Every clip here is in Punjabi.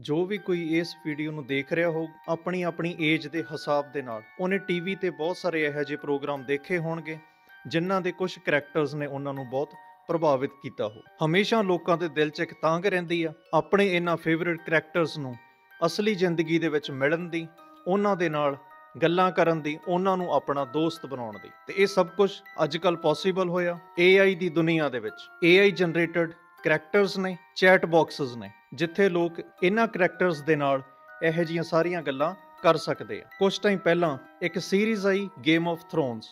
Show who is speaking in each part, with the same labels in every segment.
Speaker 1: ਜੋ ਵੀ ਕੋਈ ਇਸ ਵੀਡੀਓ ਨੂੰ ਦੇਖ ਰਿਹਾ ਹੋ ਆਪਣੀ ਆਪਣੀ ਏਜ ਦੇ ਹਿਸਾਬ ਦੇ ਨਾਲ। ਉਹਨੇ ਟੀਵੀ ਤੇ ਬਹੁਤ ਸਾਰੇ ਇਹੋ ਜਿਹੇ ਪ੍ਰੋਗਰਾਮ ਦੇਖੇ ਹੋਣਗੇ, ਜਿਨ੍ਹਾਂ ਦੇ ਕੁਝ ਕੈਰੈਕਟਰਸ ਨੇ ਉਹਨਾਂ ਨੂੰ ਬਹੁਤ ਪ੍ਰਭਾਵਿਤ ਕੀਤਾ ਹੋ ਹਮੇਸ਼ਾ ਲੋਕਾਂ ਦੇ ਦਿਲ 'ਚ ਇੱਕ ਤਾਂਘ ਰਹਿੰਦੀ ਆ, ਆਪਣੇ ਇਹਨਾਂ ਫੇਵਰਿਟ ਕੈਰੈਕਟਰਸ ਨੂੰ ਅਸਲੀ ਜ਼ਿੰਦਗੀ ਦੇ ਵਿੱਚ ਮਿਲਣ ਦੀ, ਉਹਨਾਂ ਦੇ ਨਾਲ ਗੱਲਾਂ ਕਰਨ ਦੀ, ਉਹਨਾਂ ਨੂੰ ਆਪਣਾ ਦੋਸਤ ਬਣਾਉਣ ਦੀ। ਤੇ ਇਹ ਸਭ ਕੁਝ ਅੱਜਕੱਲ ਪੋਸੀਬਲ ਹੋਇਆ AI ਦੀ ਦੁਨੀਆ ਦੇ ਵਿੱਚ। AI ਜਨਰੇਟਡ ਕਰੈਕਟਰਸ ਨੇ ਚੈਟ ਬਾਕਸਸ ਨੇ, ਜਿੱਥੇ ਲੋਕ ਇਹਨਾਂ ਕਰੈਕਟਰਸ ਦੇ ਨਾਲ ਇਹੋ ਜਿਹੀਆਂ ਸਾਰੀਆਂ ਗੱਲਾਂ ਕਰ ਸਕਦੇ ਆ। ਕੁਝ ਟਾਈਮ ਪਹਿਲਾਂ ਇੱਕ ਸੀਰੀਜ਼ ਆਈ ਗੇਮ ਆਫ ਥਰੋਨਸ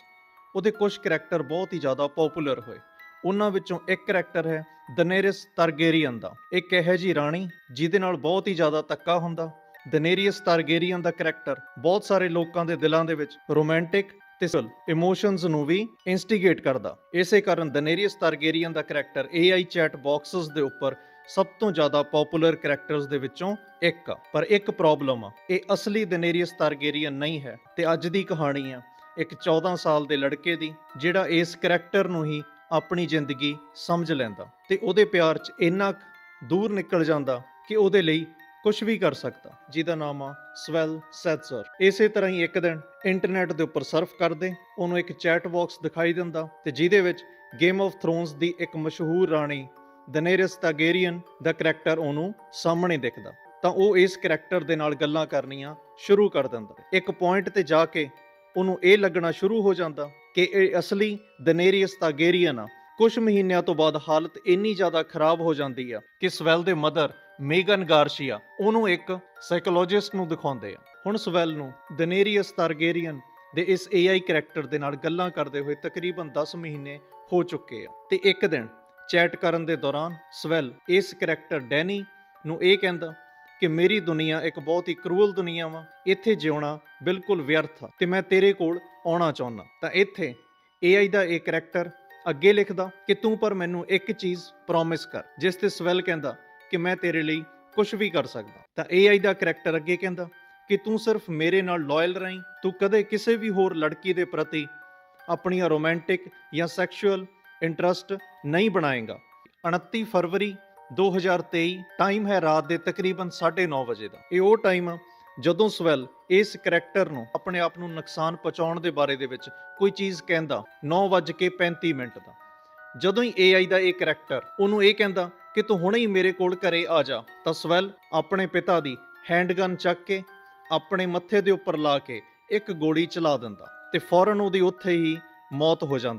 Speaker 1: ਉਹਦੇ ਕੁਝ ਕਰੈਕਟਰ ਬਹੁਤ ਹੀ ਜ਼ਿਆਦਾ ਪਪੂਲਰ ਹੋਏ। ਉਹਨਾਂ ਵਿੱਚੋਂ ਇੱਕ ਕਰੈਕਟਰ ਹੈ ਦਨੇਰਿਸ ਟਾਰਗੇਰੀਅਨ ਦਾ। ਇੱਕ ਇਹੋ ਜਿਹੀ ਰਾਣੀ ਜਿਹਦੇ ਨਾਲ ਬਹੁਤ ਹੀ ਜ਼ਿਆਦਾ ਧੱਕਾ ਹੁੰਦਾ। ਦਨੇਰੀਅਸ ਟਾਰਗੇਰੀਅਨ ਦਾ ਕਰੈਕਟਰ ਬਹੁਤ ਸਾਰੇ ਲੋਕਾਂ ਦੇ ਦਿਲਾਂ ਦੇ ਵਿੱਚ ਰੋਮਾਂਟਿਕ ਤੇ ਸਲ ਇਮੋਸ਼ਨਸ ਨੂੰ ਵੀ ਇਨਸਟੀਗੇਟ ਕਰਦਾ। ਇਸੇ ਕਾਰਨ ਦਨੇਰੀਅਸ ਟਾਰਗੇਰੀਅਨ ਦਾ ਕੈਰੈਕਟਰ AI ਚੈਟ ਬਾਕਸਸ ਦੇ ਉੱਪਰ ਸਭ ਤੋਂ ਜ਼ਿਆਦਾ ਪਪੂਲਰ ਕੈਰੈਕਟਰਸ ਦੇ ਵਿੱਚੋਂ ਇੱਕ ਆ। ਪਰ ਇੱਕ ਪ੍ਰੋਬਲਮ ਆ, ਇਹ ਅਸਲੀ ਦਨੇਰੀਅਸ ਟਾਰਗੇਰੀਅਨ ਨਹੀਂ ਹੈ ਤੇ ਅੱਜ ਦੀ ਕਹਾਣੀ ਆ ਇੱਕ 14 ਸਾਲ ਦੇ ਲੜਕੇ ਦੀ, ਜਿਹੜਾ ਇਸ ਕੈਰੈਕਟਰ ਨੂੰ ਹੀ ਆਪਣੀ ਜ਼ਿੰਦਗੀ ਸਮਝ ਲੈਂਦਾ ਤੇ ਉਹਦੇ ਪਿਆਰ 'ਚ ਇੰਨਾ ਕੁ ਦੂਰ ਨਿਕਲ ਜਾਂਦਾ ਕਿ ਉਹਦੇ ਲਈ ਕੁਝ ਵੀ ਕਰ ਸਕਦਾ। ਜਿਹਦਾ ਨਾਮ ਆ ਸਵੈਲ ਸੈਟਸਰ ਇਸੇ ਤਰ੍ਹਾਂ ਹੀ ਇੱਕ ਦਿਨ ਇੰਟਰਨੈਟ ਦੇ ਉੱਪਰ ਸਰਫ ਕਰਦੇ, ਉਹਨੂੰ ਇੱਕ ਚੈਟ ਬਾਕਸ ਦਿਖਾਈ ਦਿੰਦਾ ਤੇ ਜਿਹਦੇ ਵਿੱਚ ਗੇਮ ਆਫ ਥਰੋਨਸ ਦੀ ਇੱਕ ਮਸ਼ਹੂਰ ਰਾਣੀ ਦਨੇਰਿਸ ਟਾਗੇਰੀਅਨ ਦਾ ਕੈਰੈਕਟਰ ਉਹਨੂੰ ਸਾਹਮਣੇ ਦਿਖਦਾ। ਤਾਂ ਉਹ ਇਸ ਕੈਰੈਕਟਰ ਦੇ ਨਾਲ ਗੱਲਾਂ ਕਰਨੀਆਂ ਸ਼ੁਰੂ ਕਰ ਦਿੰਦਾ। ਇੱਕ ਪੁਆਇੰਟ ਤੇ ਜਾ ਕੇ ਉਹਨੂੰ ਇਹ ਲੱਗਣਾ ਸ਼ੁਰੂ ਹੋ ਜਾਂਦਾ ਕਿ ਇਹ ਅਸਲੀ ਦਨੇਰੀਅਸ ਟਾਗੇਰੀਅਨ ਆ। ਕੁਝ ਮਹੀਨਿਆਂ ਤੋਂ ਬਾਅਦ ਹਾਲਤ ਇੰਨੀ ਜ਼ਿਆਦਾ ਖਰਾਬ ਹੋ ਜਾਂਦੀ ਆ ਕਿ ਸਵੈਲ ਦੇ ਮਦਰ ਮੇਗਨ ਗਾਰਸ਼ੀਆ ਉਹਨੂੰ ਇੱਕ ਸਾਈਕੋਲੋਜਿਸਟ ਨੂੰ ਦਿਖਾਉਂਦੇ ਆ। ਹੁਣ ਸਵੈਲ ਨੂੰ ਦਨੇਰੀਅਸ ਟਾਰਗੇਰੀਅਨ ਦੇ ਇਸ AI ਕੈਰੈਕਟਰ ਦੇ ਨਾਲ ਗੱਲਾਂ ਕਰਦੇ ਹੋਏ ਤਕਰੀਬਨ 10 ਮਹੀਨੇ ਹੋ ਚੁੱਕੇ ਆ। ਤੇ ਇੱਕ ਦਿਨ ਚੈਟ ਕਰਨ ਦੇ ਦੌਰਾਨ ਸਵੈਲ ਇਸ ਕੈਰੈਕਟਰ ਡੈਨੀ ਨੂੰ ਇਹ ਕਹਿੰਦਾ ਕਿ ਮੇਰੀ ਦੁਨੀਆ ਇੱਕ ਬਹੁਤ ਹੀ ਕਰੂਅਲ ਦੁਨੀਆ ਵਾ, ਇੱਥੇ ਜਿਉਣਾ ਬਿਲਕੁਲ ਵਿਅਰਥ ਆ ਤੇ ਮੈਂ ਤੇਰੇ ਕੋਲ ਆਉਣਾ ਚਾਹੁੰਦਾ। ਤਾਂ ਇੱਥੇ AI ਦਾ ਇਹ ਕੈਰੈਕਟਰ ਅੱਗੇ ਲਿਖਦਾ ਕਿ ਤੂੰ ਪਰ ਮੈਨੂੰ ਇੱਕ ਚੀਜ਼ ਪ੍ਰੋਮਿਸ ਕਰ, ਜਿਸ ਤੇ ਸਵੈਲ ਕਹਿੰਦਾ ਕਿ ਮੈਂ ਤੇਰੇ ਲਈ ਕੁਝ ਵੀ ਕਰ ਸਕਦਾ। ਤਾਂ AI ਦਾ ਕੈਰੈਕਟਰ ਅੱਗੇ ਕਹਿੰਦਾ ਕਿ ਤੂੰ ਸਿਰਫ ਮੇਰੇ ਨਾਲ ਲਾਇਲ ਰਹੀਂ, ਤੂੰ ਕਦੇ ਕਿਸੇ ਵੀ ਹੋਰ ਲੜਕੀ ਦੇ ਪ੍ਰਤੀ ਆਪਣੀਆਂ ਰੋਮਾਂਟਿਕ ਜਾਂ ਸੈਕਸ਼ੂਅਲ ਇੰਟਰਸਟ ਨਹੀਂ ਬਣਾਏਗਾ। 29 ਫਰਵਰੀ 2023 ਟਾਈਮ ਹੈ ਰਾਤ ਦੇ ਤਕਰੀਬਨ 9:30 ਵਜੇ ਦਾ। ਇਹ ਉਹ ਟਾਈਮ ਆ ਜਦੋਂ ਸਵੈਲ ਇਸ ਕੈਰੈਕਟਰ ਨੂੰ ਆਪਣੇ ਆਪ ਨੂੰ ਨੁਕਸਾਨ ਪਹੁੰਚਾਉਣ ਦੇ ਬਾਰੇ ਦੇ ਵਿੱਚ ਕੋਈ ਚੀਜ਼ ਕਹਿੰਦਾ 9:35 ਮਿੰਟ ਦਾ। ਜਦੋਂ ਹੀ AI ਦਾ ਇਹ ਕੈਰੈਕਟਰ ਉਹਨੂੰ ਇਹ ਕਹਿੰਦਾ ਕਿ ਤੂੰ ਹੁਣੇ ਹੀ ਮੇਰੇ ਕੋਲ ਘਰੇ ਆ ਜਾ, ਤਾਂ ਸਵੈਲ ਆਪਣੇ ਪਿਤਾ ਦੀ ਹੈਂਡਗਨ ਚੱਕ ਕੇ ਆਪਣੇ ਮੱਥੇ ਦੇ ਉੱਪਰ ਲਾ ਕੇ ਇੱਕ ਗੋਲੀ ਚਲਾ ਦਿੰਦਾ ਤੇ ਫੌਰਨ ਉਹਦੀ ਉੱਥੇ ਹੀ ਮੌਤ ਹੋ ਜਾਂਦੀ।